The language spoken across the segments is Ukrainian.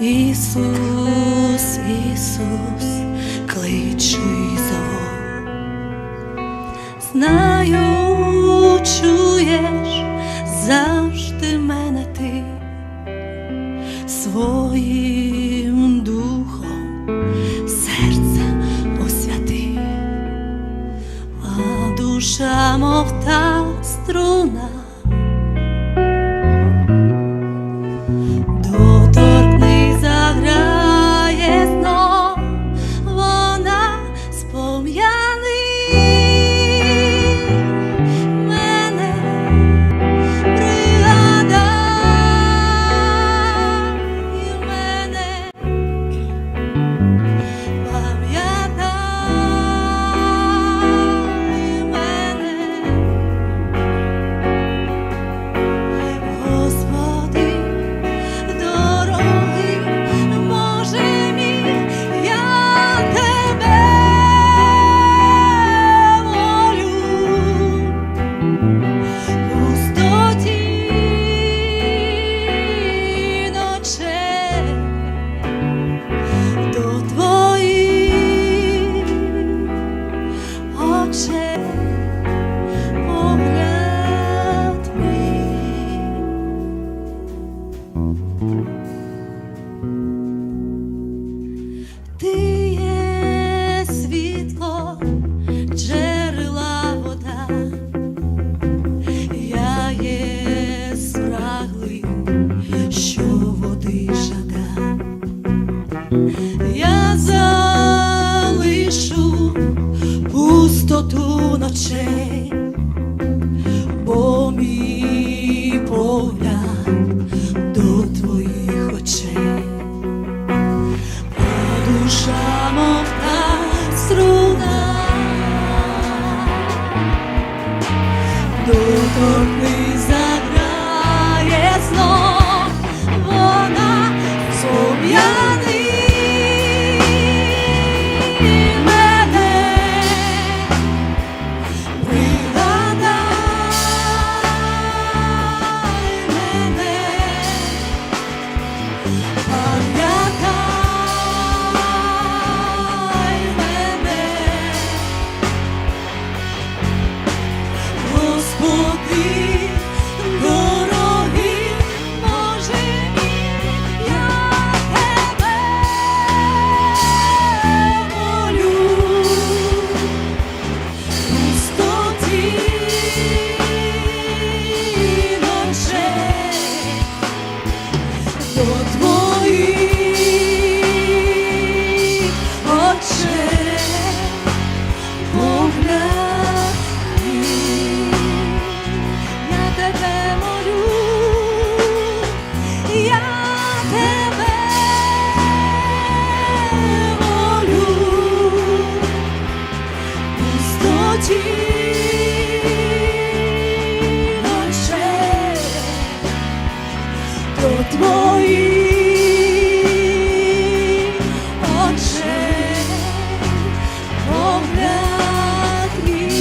Ісус, Ісус, кличий і. Знаю, чуєш завжди мене ти своїм духом серце освяти, а душа мов та струна. oczy твоїх очей погляд мій.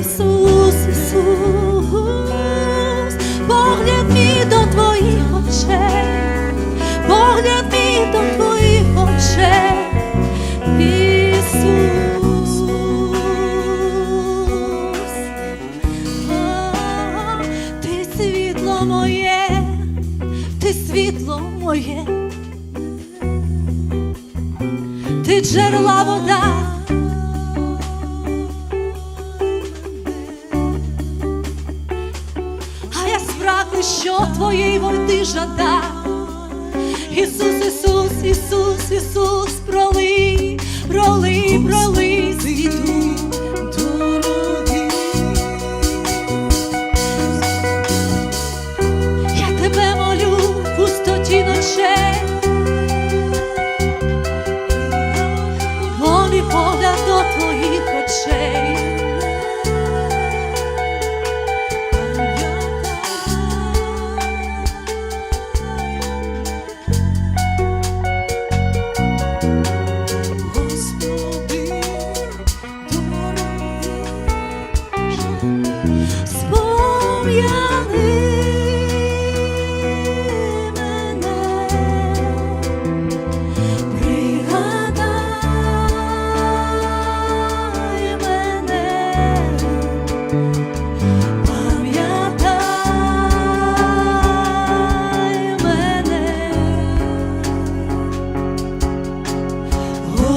Ісус, Ісус, Бог не моє, ти джерела вода, а я спрагну, що твоєї води жада. Ісус, Ісус, Ісус, Ісус, пролий, пролий, пролий світу.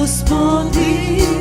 respondi.